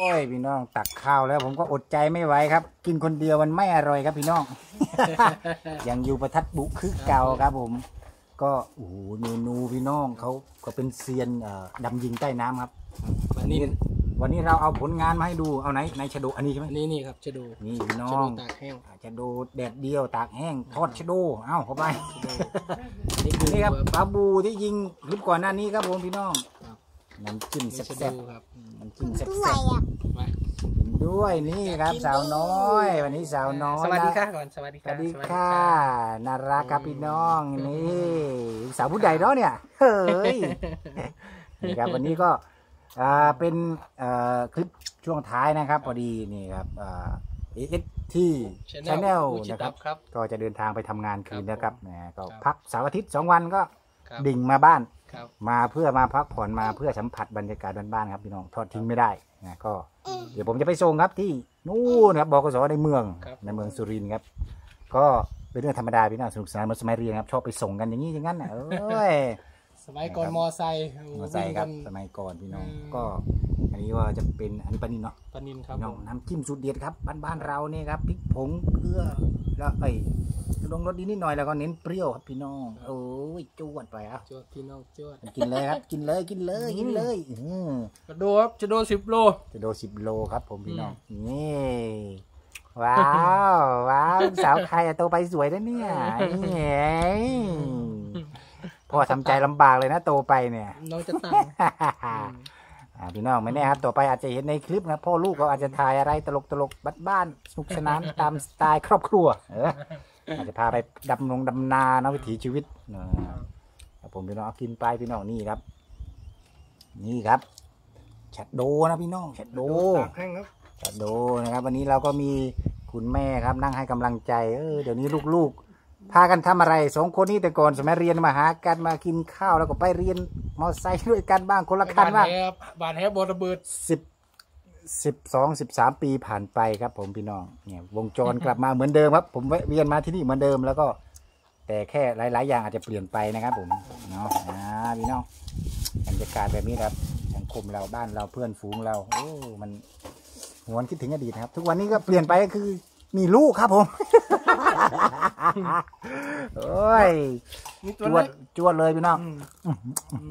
โอ้ยพี่น้องตักข้าวแล้วผมก็อดใจไม่ไหวครับ กินคนเดียวมันไม่อร่อยครับพี่น้อง ยังอยู่ประทัดบุคือเก่าครับผม ก็โอ้โหเมนูพี่น้องเขาก็เป็นเซียนเอ่อดำยิงใต้น้ำครับวันนี้วันนี้เราเอาผลงานมาให้ดูเอาไหนในชะโดอันนี้ใช่ไหมอันนี้นี่ครับจะดูนี่พี่น้อจะดูงตากแห้งชะโดแดดเดียวตากแห้งทอดชะโดเอ้าเข้าไปนี่คือนี่ครับปลาบูที่ยิงคลิปก่อนหน้านี้ครับผมพี่น้องครับ น้ำจิ้มนี่จะแซ่บดูครับอืมๆน้ำจิ้มแซ่บด้วยอะไปๆกินด้วยนี่ครับสาวน้อย วันนี้สาวน้อยสวัสดีนะค่ะก่อนสวัสดีสค่ะวัสดีสวัสค่ะ น่ารักครับพี่น้องนี่สาวผู้ใหญ่เนาะเนี่ยเฮ้ยนี่ครับวันนี้ก็อ่าเป็นเอ่อคลิปช่วงท้ายนะครับ พอดีนี่ครับเอสที่ชาชาแนลจินะคตัรับ บครับ ก็จะเดินทางไปทำงานคืนนะครับครับผมนะก็ครับ พักเสาร์อาทิตย์สองวันก็ครับดิ่งมาบ้าน ครับ มาเพื่อมาพักผ่อนมาเพื่อสัมผัสบรรยากาศบ้านๆครับพี่น้องทอดทิ้งไม่ได้นะก็ เดี๋ยวผมจะไปส่งครับที่นู่นครับบกสในเมืองครับ ในเมืองสุรินทร์ครับ ก็เป็นเรื่องธรรมดาพี่น้องสนุกสนานเหมือนสมัยเรียนครับ ชอบไปส่งกันอย่างนี้อย่างนั้นน่ะเอ้ย สมัยก่อนมอไซค์โอ้โหมาใส่ครับวิ่งสกัน มัยก่อนพี่น้องอืม ก็ อันนี้ว่าจะเป็นอันนี้ปลานินเนาะปานินครับพี่น้ผองมน้ำจิ้มสูตรเด็ดครับบ้านๆเราเนี่ยครับพริกผงเกลือแล้วไอ้ล งรสดีนิดหน่อยแล้วก็เน้นเปรี้ยวครับพี่น้อง โอ้ยจวดไปอะจวดพี่น้องจวดกินเลยครับ กินเลยกินเลยกินเลยอืมจะโดครับจะโดสิบโลจะโดสิบโลครับ ผมพี่น้องนี่ว้าวว้าวสาวใครอะโตไปสวยนะเนี่ยนี่พ่อทำใจลำบากเลยนะโตไปเนี่ยน้องจะตังอ่าพี่น้องไม่แน่ครับต่อไปอาจจะเห็นในคลิปนะพ่อลูกก็อาจจะถ่ายอะไรตลกตลกบ้านๆสนุกสนานตามสไตล์ครอบครัวเอออาจจะพาไปดำนงดำนาเนาะวิถีชีวิตนะครับผมพี่น้องเอากินไปพี่น้องนี่ครับ นี่ครับชัดโดนะพี่น้องชัดโดตากแห้งครับชัดโดนะครับ วันนี้เราก็มีคุณแม่ครับ นั่งให้กำลังใจเออเดี๋ยวนี้ลูกๆ พากันทำอะไรสองคนนี้แต่ก่อนสมัยเรียนมาหากันมากินข้าวแล้วก็ไปเรียนมอไซค์ด้วยกันบ้างคนละคันบ้างแฮบบานแฮบบอระเบิดสิบ สิบสองสิบสามปีผ่านไปครับ ผมพี่น้องเนี่ยวงจรกลับมาเหมือนเดิมครับ ผมแวะเวียนมาที่นี่เหมือนเดิมแล้วก็ แต่แค่หลาย ๆ อย่างอาจจะเปลี่ยนไปนะครับ ผมเนาะอ่าพี่น้องบรรยากาศแบบนี้ครับสังคมเราบ้านเราเพื่อนฝูงเราโอ้มันหวนคิดถึงอดีตนะครับ ทุกวันนี้ก็เปลี่ยนไปก็คือ มีลูกครับผม โอ้ยนี่จตัววเล็ดกจวดเลยพี่น้อง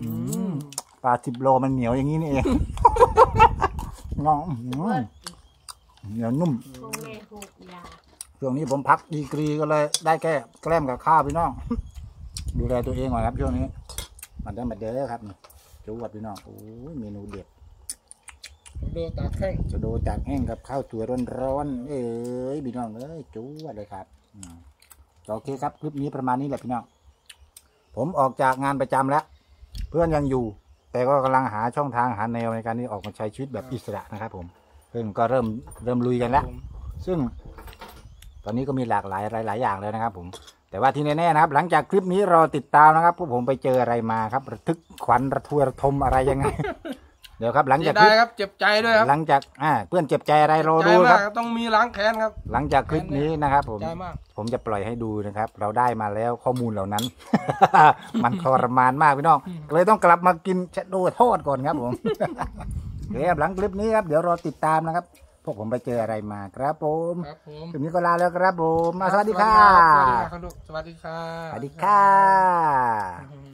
อืมปลาสิบโลมันเหนียวอย่างนี้นี่เอง งองอื้อหือเหนียวนุ่ม คงไม่ถูกยาช่วงนี้ผมพักดีกรีก็เลยได้แค่แกล้มกับข้าวพี่น้อง ดูแลตัวเองก่อนครับช่วงนี้ มันได้มาเด้อครับนี่จูวัดพี่น้องโอ้ยเมนูเด็ดดูตากแห้งจะโดจากแห้งกับข้าวตัวร้อนๆเอ้ยพี่น้องเอ้ยจูวัดเลยครับอืมโอเคครับคลิปนี้ประมาณนี้แหละพี่น้องผมออกจากงานประจำแล้ว เพื่อนยังอยู่ แต่ก็กำลังหาช่องทางหาแนวในการที่ออกมาใช้ชีวิตแบบอิสระนะครับผมเพื่อนก็เริ่มเริ่มลุยกันแล้ว ซึ่ง ตอนนี้ก็มีหลากหลายหลาย ๆ อย่างเลยนะครับ ผม แต่ว่าที่แน่ๆนะครับ หลังจากคลิปนี้รอติดตามนะครับพวกผมไปเจออะไรมาครับระทึกขวัญระทวยระทมอะไรยังไง เดี๋ยวครับหลังเสีจากยคดาลิยปครับเจ็บใจด้วยครับหลังจากอ่าเพื่อนเจ็บใจอะไรรอใจดูคมารักบต้องมีล้างแค้นครับ หลังจากคลิปนี้นะครับ ผมใจมากผมจะปล่อยให้ดูนะครับ เราได้มาแล้วข้อมูลเหล่านั้น มันทรมานมากพี่น้องเลยต้องกลับมากินชะโดทอดก่อนครับผมเดี๋ยวหลังคลิปนี้ครับเดี๋ยวรอติดตามนะครับ พวกผมไปเจออะไรมาครับผมครับผมคลิปนี้ก็ลาแล้วครับผมมาสวัสดีค่ะสวัสดีครับสวัสดีค่ะสวัสดีค่ะอืม